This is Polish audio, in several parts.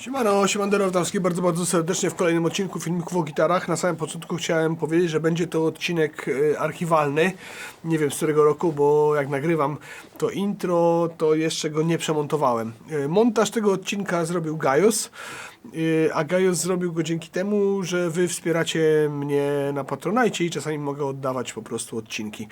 Siemano, Siemandero Wdawski, bardzo, bardzo serdecznie w kolejnym odcinku filmików o gitarach. Na samym początku chciałem powiedzieć, że będzie to odcinek e, archiwalny. Nie wiem z którego roku, bo jak nagrywam to intro, to jeszcze go nie przemontowałem. E, Montaż tego odcinka zrobił Gajos, e, a Gajos zrobił go dzięki temu, że wy wspieracie mnie na Patronajcie i czasami mogę oddawać po prostu odcinki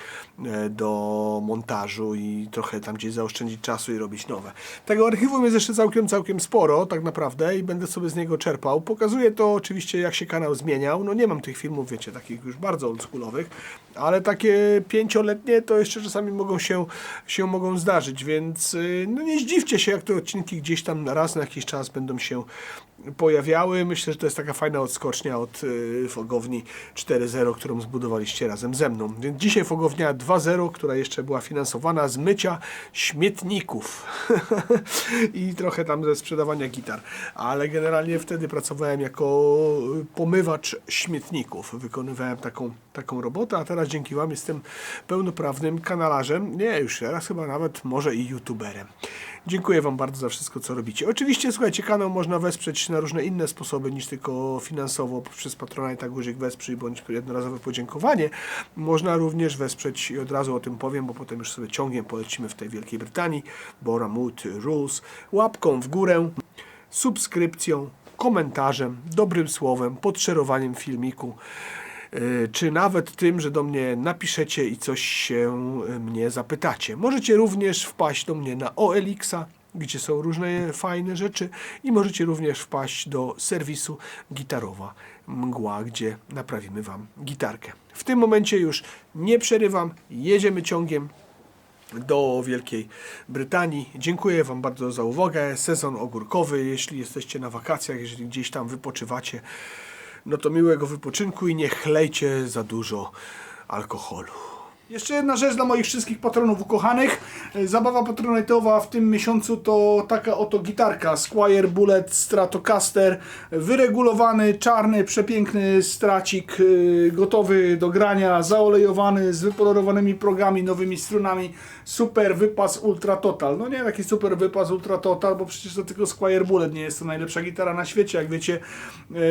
e, do montażu i trochę tam gdzieś zaoszczędzić czasu i robić nowe. Tego archiwum jest jeszcze całkiem, całkiem sporo, tak naprawdę, i będę sobie z niego czerpał. Pokazuję to oczywiście, jak się kanał zmieniał. No nie mam tych filmów, wiecie, takich już bardzo oldschoolowych, ale takie pięcioletnie to jeszcze czasami mogą się, się mogą zdarzyć, więc y, no nie zdziwcie się, jak te odcinki gdzieś tam raz na jakiś czas będą się pojawiały. Myślę, że to jest taka fajna odskocznia od y, fogowni 4.0, którą zbudowaliście razem ze mną. Więc dzisiaj fogownia 2.0, która jeszcze była finansowana z mycia śmietników i trochę tam ze sprzedawania gitar. Ale generalnie wtedy pracowałem jako pomywacz śmietników. Wykonywałem taką, taką robotę, a teraz dzięki Wam jestem pełnoprawnym kanalarzem. Nie, już teraz chyba nawet może i youtuberem. Dziękuję Wam bardzo za wszystko, co robicie. Oczywiście, słuchajcie, kanał można wesprzeć na różne inne sposoby niż tylko finansowo poprzez Patronite, guzik wesprzyj bądź jednorazowe podziękowanie. Można również wesprzeć i od razu o tym powiem, bo potem już sobie ciągiem polecimy w tej Wielkiej Brytanii. Bora Mood Rules. Łapką w górę, subskrypcją, komentarzem, dobrym słowem, podszerowaniem filmiku czy nawet tym, że do mnie napiszecie i coś się y, mnie zapytacie. Możecie również wpaść do mnie na OLX-a, gdzie są różne fajne rzeczy i możecie również wpaść do serwisu Gitarowa Mgła, gdzie naprawimy Wam gitarkę. W tym momencie już nie przerywam, jedziemy ciągiem do Wielkiej Brytanii. Dziękuję Wam bardzo za uwagę. Sezon ogórkowy, jeśli jesteście na wakacjach, jeżeli gdzieś tam wypoczywacie, no to miłego wypoczynku i nie chlejcie za dużo alkoholu. Jeszcze jedna rzecz dla moich wszystkich patronów ukochanych. E, Zabawa patronatowa w tym miesiącu to taka oto gitarka Squire Bullet Stratocaster. Wyregulowany, czarny, przepiękny stracik, e, gotowy do grania, zaolejowany, z wypolerowanymi progami, nowymi strunami. Super wypas Ultra Total. No nie taki super wypas Ultra Total, bo przecież to tylko Squire Bullet nie jest to najlepsza gitara na świecie. Jak wiecie,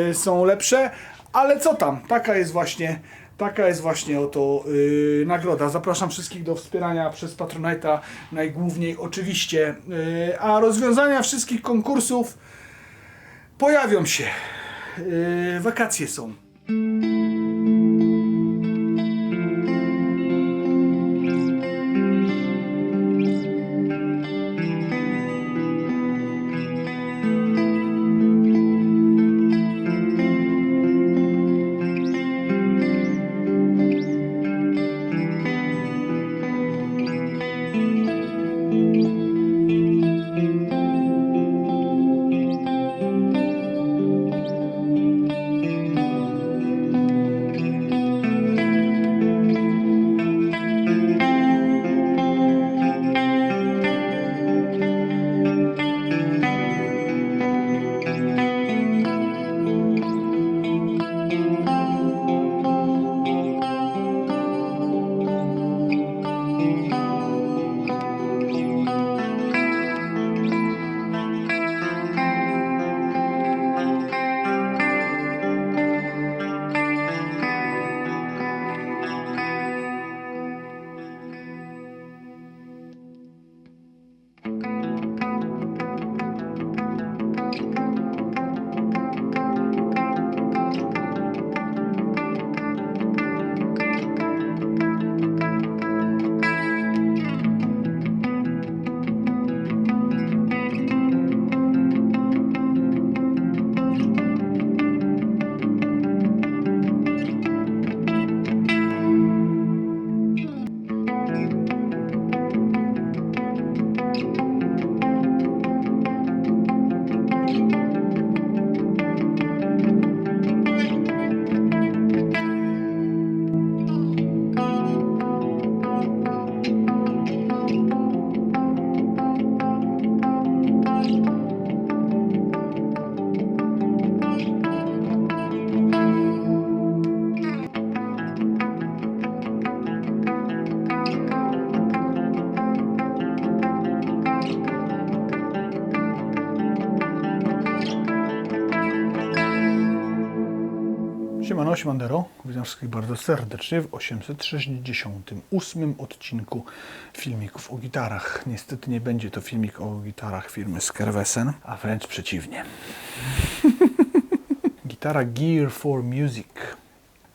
e, są lepsze. Ale co tam? Taka jest właśnie Taka jest właśnie oto yy, nagroda. Zapraszam wszystkich do wspierania przez Patronite'a najgłówniej oczywiście. Yy, a rozwiązania wszystkich konkursów pojawią się. Yy, wakacje są. Siemandero. Witam wszystkich bardzo serdecznie w 868 odcinku filmików o gitarach. Niestety nie będzie to filmik o gitarach firmy Skerwesen, a wręcz przeciwnie. Gitara Gear for Music.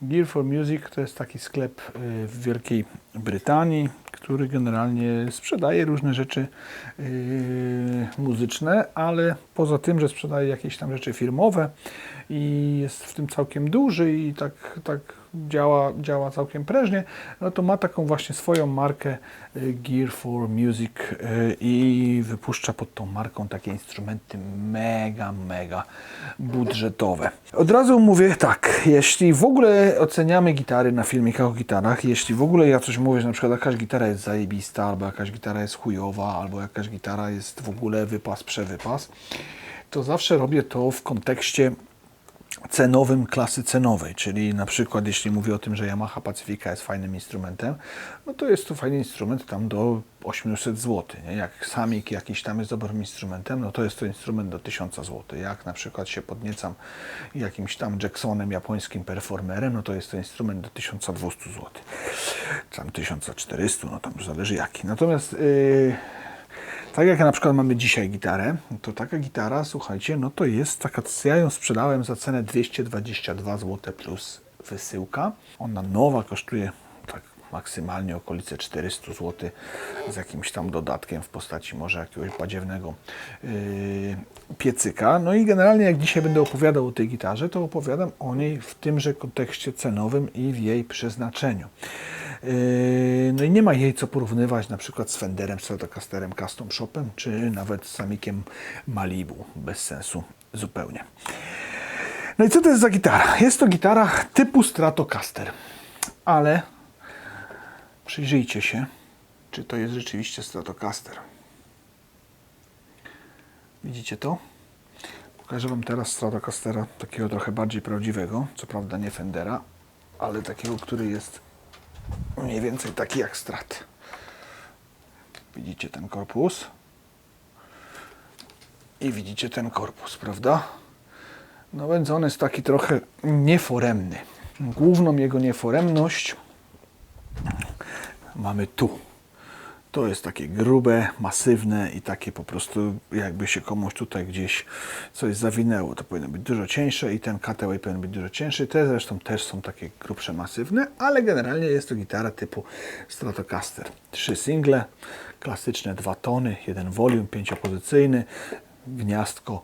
Gear for Music to jest taki sklep y, w Wielkiej Brytanii, który generalnie sprzedaje różne rzeczy y, muzyczne, ale poza tym, że sprzedaje jakieś tam rzeczy firmowe i jest w tym całkiem duży i tak, tak działa, działa całkiem prężnie, no to ma taką właśnie swoją markę y, Gear for Music y, i wypuszcza pod tą marką takie instrumenty mega, mega budżetowe. Od razu mówię tak, jeśli w ogóle oceniamy gitary na filmikach o gitarach, jeśli w ogóle ja coś mówię, że na przykład jakaś gitara jest zajebista, albo jakaś gitara jest chujowa, albo jakaś gitara jest w ogóle wypas, przewypas, to zawsze robię to w kontekście cenowym klasy cenowej, czyli na przykład jeśli mówię o tym, że Yamaha Pacifica jest fajnym instrumentem, no to jest to fajny instrument tam do 800 zł. Nie? Jak Samik jakiś tam jest dobrym instrumentem, no to jest to instrument do 1000 zł. Jak na przykład się podniecam jakimś tam Jacksonem, japońskim performerem, no to jest to instrument do 1200 zł. Tam 1400, no tam już zależy jaki. Natomiast yy, tak jak na przykład mamy dzisiaj gitarę, to taka gitara, słuchajcie, no to jest taka, ja ją sprzedałem za cenę 222 zł plus wysyłka. Ona nowa kosztuje tak maksymalnie okolice 400 zł z jakimś tam dodatkiem w postaci może jakiegoś badziewnego yy, piecyka. No i generalnie jak dzisiaj będę opowiadał o tej gitarze, to opowiadam o niej w tymże kontekście cenowym i w jej przeznaczeniu. Yy, No i nie ma jej co porównywać na przykład z Fenderem, Stratocasterem, Custom Shopem, czy nawet z Samikiem Malibu. Bez sensu zupełnie. No i co to jest za gitara? Jest to gitara typu Stratocaster, ale przyjrzyjcie się, czy to jest rzeczywiście Stratocaster. Widzicie to? Pokażę Wam teraz Stratocastera, takiego trochę bardziej prawdziwego, co prawda nie Fendera, ale takiego, który jest mniej więcej taki jak Strat. Widzicie ten korpus? I widzicie ten korpus, prawda? No więc on jest taki trochę nieforemny. Główną jego nieforemność mamy tu. To jest takie grube, masywne i takie po prostu jakby się komuś tutaj gdzieś coś zawinęło. To powinno być dużo cieńsze i ten cutaway powinien być dużo cięższy. Te zresztą też są takie grubsze, masywne, ale generalnie jest to gitara typu Stratocaster. Trzy single, klasyczne dwa tony, jeden volume, pięciopozycyjny, gniazdko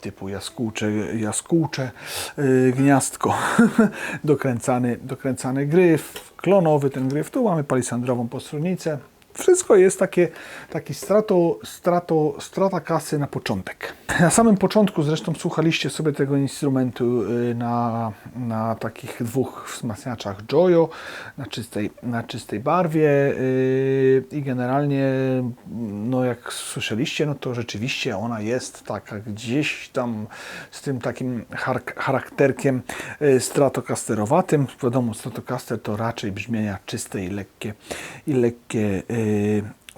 typu jaskółcze, jaskółcze yy, gniazdko, dokręcany, dokręcany gryf, klonowy ten gryf, tu mamy palisandrową postrunnicę. Wszystko jest takie, taki strato, strato, strata kasy na początek. Na samym początku zresztą słuchaliście sobie tego instrumentu yy, na, na takich dwóch wzmacniaczach Joyo na czystej, na czystej barwie yy, i generalnie no jak słyszeliście, no to rzeczywiście ona jest taka gdzieś tam z tym takim char- charakterkiem yy, stratocasterowatym. Wiadomo, stratocaster to raczej brzmienia czyste i lekkie i lekkie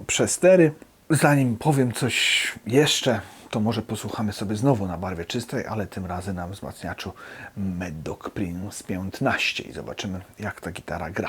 przestery. Zanim powiem coś jeszcze, to może posłuchamy sobie znowu na barwie czystej, ale tym razem na wzmacniaczu Meddok Prince 15 i zobaczymy jak ta gitara gra.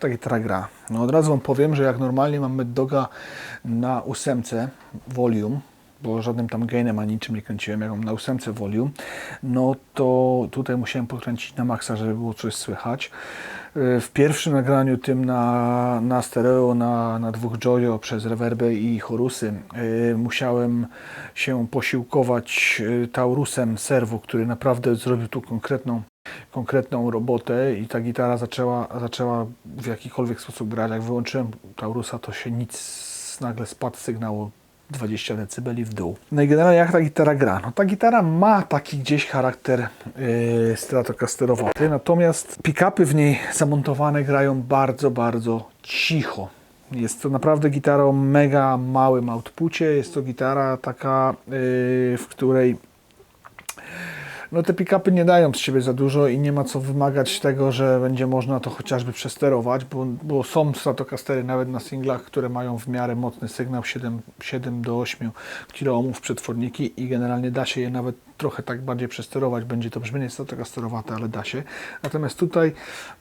Ta gitara gra? No od razu Wam powiem, że jak normalnie mam Doga na ósemce volume, bo żadnym tam gainem ani niczym nie kręciłem, jak mam na ósemce volume, no to tutaj musiałem podkręcić na maksa, żeby było coś słychać. Yy, W pierwszym nagraniu tym na, na stereo, na, na dwóch Joyo przez rewerby i chorusy yy, musiałem się posiłkować yy, Taurusem serwu, który naprawdę zrobił tu konkretną konkretną robotę i ta gitara zaczęła, zaczęła w jakikolwiek sposób grać. Jak wyłączyłem Taurusa, to się nic, nagle spadł sygnał o 20 dB w dół. No i generalnie jak ta gitara gra? No ta gitara ma taki gdzieś charakter yy, stratocasterowaty, natomiast pick-upy w niej zamontowane grają bardzo, bardzo cicho. Jest to naprawdę gitara o mega małym outpucie. Jest to gitara taka, yy, w której no te pick-upy nie dają z siebie za dużo i nie ma co wymagać tego, że będzie można to chociażby przesterować, bo, bo są Stratocastery nawet na singlach, które mają w miarę mocny sygnał 7, 7 do 8 kOhmów przetworniki i generalnie da się je nawet trochę tak bardziej przesterować. Będzie to brzmienie Stratocasterowate, ale da się. Natomiast tutaj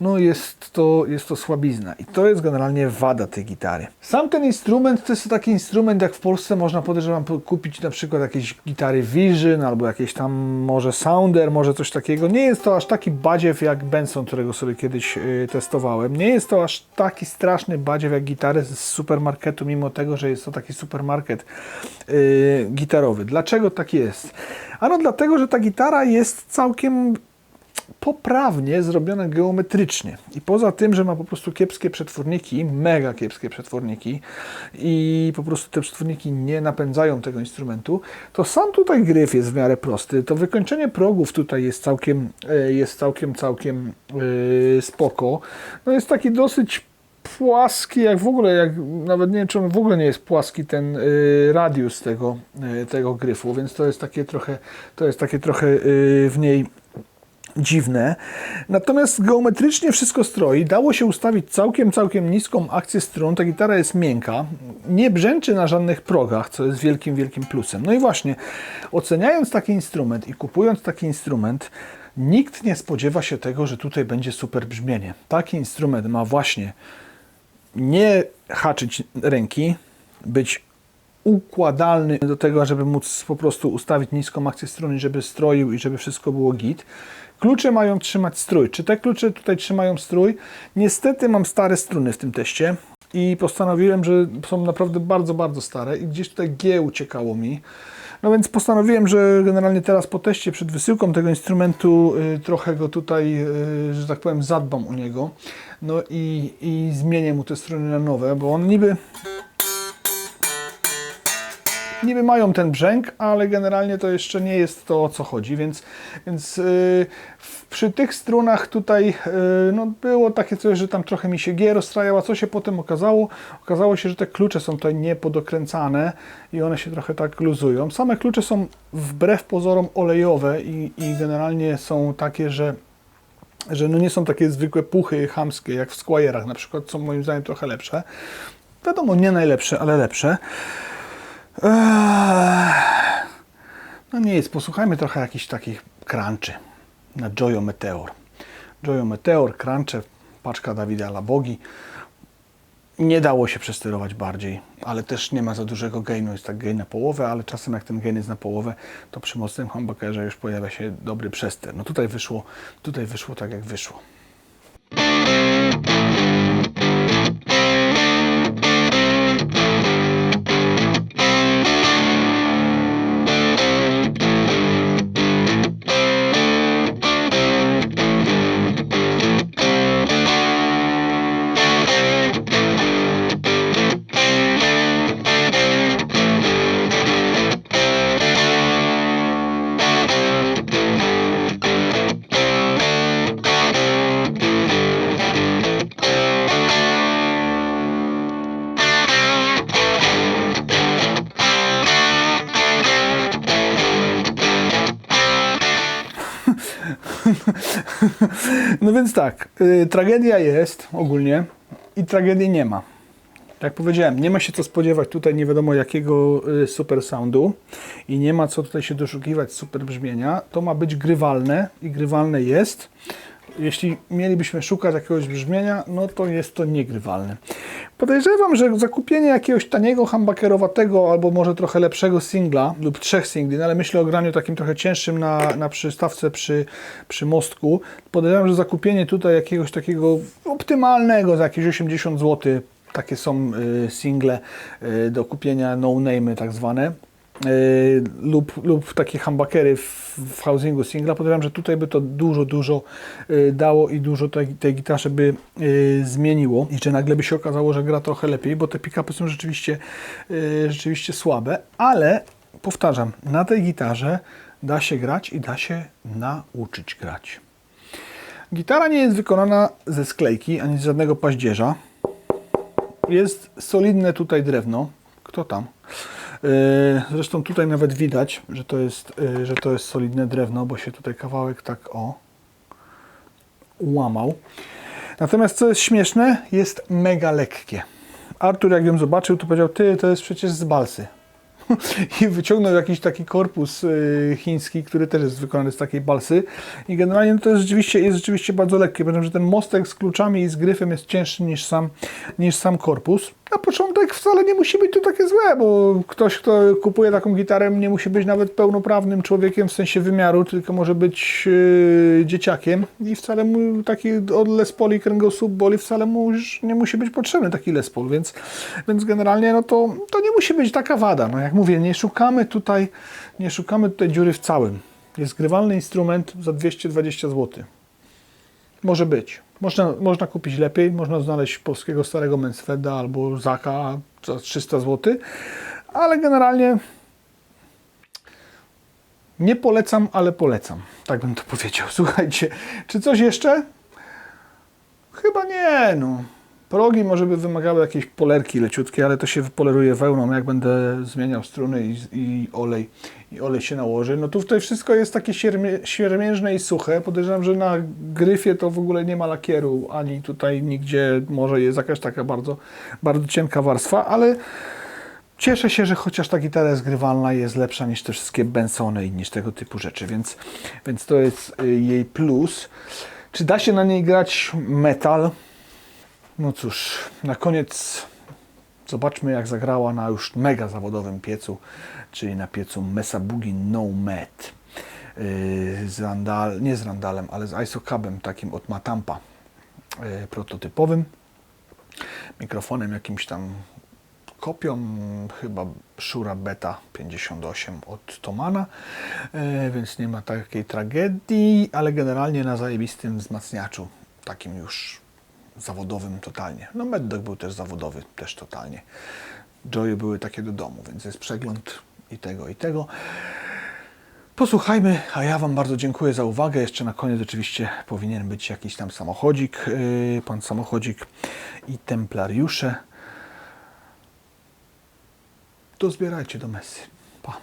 no jest, to, jest to słabizna i to jest generalnie wada tej gitary. Sam ten instrument to jest taki instrument, jak w Polsce można podejrzewam po- kupić na przykład jakieś gitary Vision albo jakieś tam może Sounder, może coś takiego. Nie jest to aż taki badziew jak Benson, którego sobie kiedyś y, testowałem. Nie jest to aż taki straszny badziew jak gitary z supermarketu, mimo tego, że jest to taki supermarket y, gitarowy. Dlaczego tak jest? Ano dlatego, że ta gitara jest całkiem poprawnie zrobione geometrycznie. I poza tym, że ma po prostu kiepskie przetworniki, mega kiepskie przetworniki i po prostu te przetworniki nie napędzają tego instrumentu, to sam tutaj gryf jest w miarę prosty. To wykończenie progów tutaj jest całkiem, e, jest całkiem, całkiem yy, spoko. No jest taki dosyć płaski, jak w ogóle, jak nawet nie wiem, on w ogóle nie jest płaski ten y, radius tego, y, tego gryfu, więc to jest takie trochę, to jest takie trochę y, w niej dziwne. Natomiast geometrycznie wszystko stroi. Dało się ustawić całkiem, całkiem niską akcję strun. Ta gitara jest miękka. Nie brzęczy na żadnych progach, co jest wielkim, wielkim plusem. No i właśnie, oceniając taki instrument i kupując taki instrument, nikt nie spodziewa się tego, że tutaj będzie super brzmienie. Taki instrument ma właśnie nie haczyć ręki, być układalny do tego, żeby móc po prostu ustawić niską akcję struny, żeby stroił i żeby wszystko było git. Klucze mają trzymać strój. Czy te klucze tutaj trzymają strój? Niestety mam stare struny w tym teście i postanowiłem, że są naprawdę bardzo, bardzo stare i gdzieś tutaj G uciekało mi. No więc postanowiłem, że generalnie teraz po teście przed wysyłką tego instrumentu y, trochę go tutaj, y, że tak powiem, zadbam u niego. No i, i zmienię mu te struny na nowe, bo on niby niby mają ten brzęk, ale generalnie to jeszcze nie jest to o co chodzi, więc, więc yy, przy tych strunach tutaj yy, no, było takie coś, że tam trochę mi się G rozstrajała, co się potem okazało? Okazało się, że te klucze są tutaj niepodokręcane i one się trochę tak luzują. Same klucze są wbrew pozorom olejowe i, i generalnie są takie, że że no nie są takie zwykłe puchy chamskie jak w Squire'ach na przykład, są moim zdaniem trochę lepsze. Wiadomo, nie najlepsze, ale lepsze. No nic, posłuchajmy trochę jakichś takich crunchy na Joyo Meteor. Joyo Meteor, crunchy, paczka Dawida Labogi. Nie dało się przesterować bardziej, ale też nie ma za dużego gainu, jest tak gain na połowę, ale czasem jak ten gain jest na połowę, to przy mocnym humbuckerze już pojawia się dobry przester. No tutaj wyszło, tutaj wyszło tak jak wyszło. Więc tak, y, tragedia jest ogólnie i tragedii nie ma. Jak powiedziałem, nie ma się co spodziewać tutaj nie wiadomo jakiego y, super soundu i nie ma co tutaj się doszukiwać super brzmienia. To ma być grywalne i grywalne jest. Jeśli mielibyśmy szukać jakiegoś brzmienia, no to jest to niegrywalne. Podejrzewam, że zakupienie jakiegoś taniego, humbuckerowatego albo może trochę lepszego singla lub trzech singli, no ale myślę o graniu takim trochę cięższym na, na przystawce przy, przy mostku. Podejrzewam, że zakupienie tutaj jakiegoś takiego optymalnego za jakieś 80 zł, takie są y, single y, do kupienia, no-name tak zwane, y, lub, lub takie humbuckery w, w housingu singla. Podejrzewam, że tutaj by to dużo, dużo y, dało i dużo tej, tej gitarze by y, zmieniło i że nagle by się okazało, że gra trochę lepiej, bo te pick-upy są rzeczywiście, y, rzeczywiście słabe, ale powtarzam, na tej gitarze da się grać i da się nauczyć grać. Gitara nie jest wykonana ze sklejki ani z żadnego paździerza. Jest solidne tutaj drewno. Kto tam? Yy, Zresztą tutaj nawet widać, że to jest, yy, że to jest solidne drewno, bo się tutaj kawałek tak o łamał. Natomiast co jest śmieszne, jest mega lekkie. Artur jak ją zobaczył, to powiedział, ty, to jest przecież z balsy. I wyciągnął jakiś taki korpus y, chiński, który też jest wykonany z takiej balsy. I generalnie no to jest rzeczywiście, jest rzeczywiście bardzo lekkie. Powiem, że ten mostek z kluczami i z gryfem jest cięższy niż sam, niż sam korpus. Na początek wcale nie musi być to takie złe, bo ktoś, kto kupuje taką gitarę, nie musi być nawet pełnoprawnym człowiekiem w sensie wymiaru, tylko może być yy, dzieciakiem i wcale mu taki od Les Paul i kręgosłup boli, wcale mu już nie musi być potrzebny taki Les Paul, więc, więc generalnie no to, to nie musi być taka wada. No jak mówię, nie szukamy tutaj, nie szukamy tutaj dziury w całym. Jest grywalny instrument za 220 zł. Może być. Można, można kupić lepiej, można znaleźć polskiego starego Mansfeda albo Zaka za 300 zł, ale generalnie nie polecam, ale polecam. Tak bym to powiedział. Słuchajcie, czy coś jeszcze? Chyba nie, no. Progi może by wymagały jakiejś polerki leciutkiej, ale to się wypoleruje wełną, jak będę zmieniał struny i, i olej i olej się nałoży. No tu tutaj wszystko jest takie siermie, siermiężne i suche. Podejrzewam, że na gryfie to w ogóle nie ma lakieru, ani tutaj nigdzie może jest jakaś taka bardzo, bardzo cienka warstwa, ale cieszę się, że chociaż ta gitara jest grywalna jest lepsza niż te wszystkie Bensony i niż tego typu rzeczy, więc, więc to jest y, jej plus. Czy da się na niej grać metal? No cóż, na koniec zobaczmy jak zagrała na już mega zawodowym piecu, czyli na piecu Mesa Boogie Nomad. Yy, z Randal, nie z Randalem, ale z ISOCABem takim od Matampa yy, prototypowym. Mikrofonem jakimś tam kopią, chyba Shura Beta 58 od Tomana, yy, więc nie ma takiej tragedii, ale generalnie na zajebistym wzmacniaczu, takim już zawodowym totalnie. No Mad Dog był też zawodowy, też totalnie. Joy były takie do domu, więc jest przegląd i tego, i tego. Posłuchajmy, a ja Wam bardzo dziękuję za uwagę. Jeszcze na koniec oczywiście powinien być jakiś tam samochodzik, yy, pan samochodzik i templariusze. Dozbierajcie do mesy. Pa.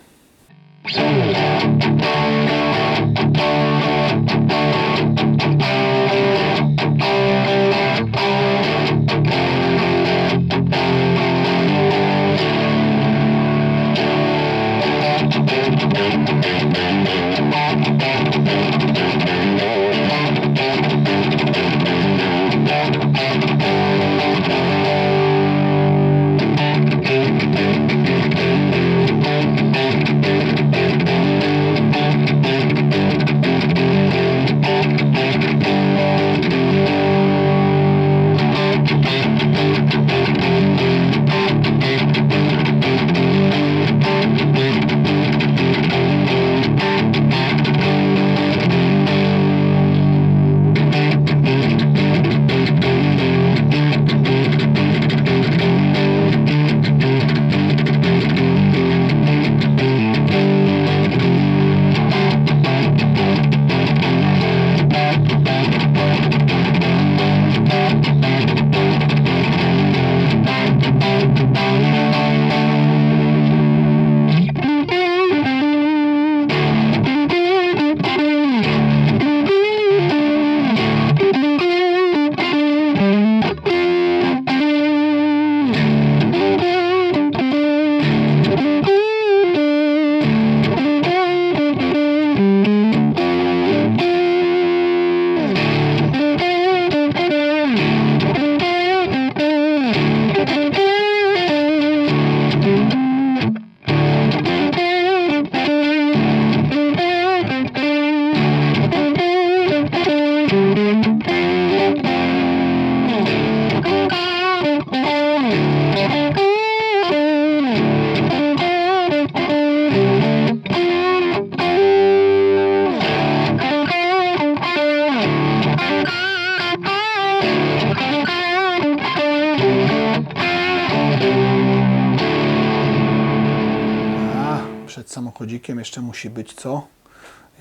Musi być co?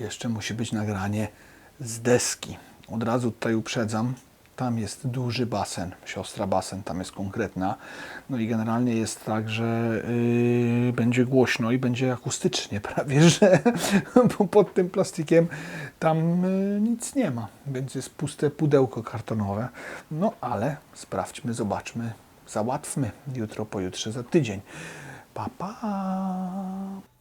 Jeszcze musi być nagranie z deski. Od razu tutaj uprzedzam. Tam jest duży basen, siostra basen, tam jest konkretna. No i generalnie jest tak, że yy, będzie głośno i będzie akustycznie prawie, że bo pod tym plastikiem tam yy, nic nie ma, więc jest puste pudełko kartonowe. No ale sprawdźmy, zobaczmy, załatwmy jutro, pojutrze, za tydzień. Pa, pa.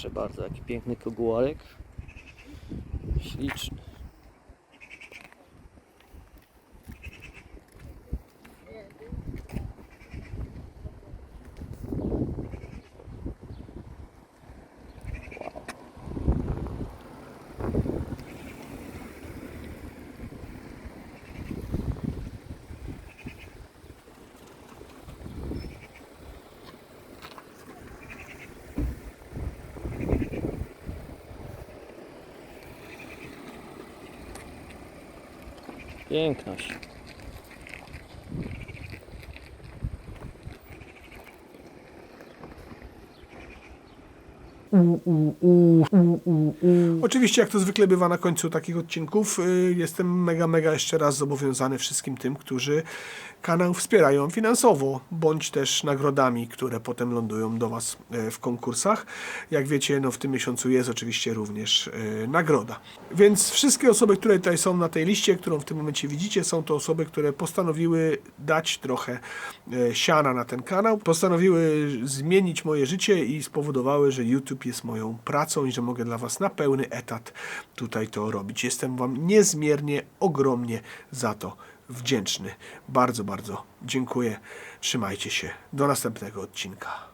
Proszę bardzo, jaki piękny kogułarek. Śliczny. Piękność. Oczywiście, jak to zwykle bywa na końcu takich odcinków, y, jestem mega, mega jeszcze raz zobowiązany wszystkim tym, którzy kanał wspierają finansowo, bądź też nagrodami, które potem lądują do Was y, w konkursach. Jak wiecie, no w tym miesiącu jest oczywiście również y, nagroda. Więc wszystkie osoby, które tutaj są na tej liście, którą w tym momencie widzicie, są to osoby, które postanowiły dać trochę siana na ten kanał, postanowiły zmienić moje życie i spowodowały, że YouTube jest moją pracą i że mogę dla Was na pełny etat tutaj to robić. Jestem Wam niezmiernie, ogromnie za to wdzięczny. Bardzo, bardzo dziękuję. Trzymajcie się. Do następnego odcinka.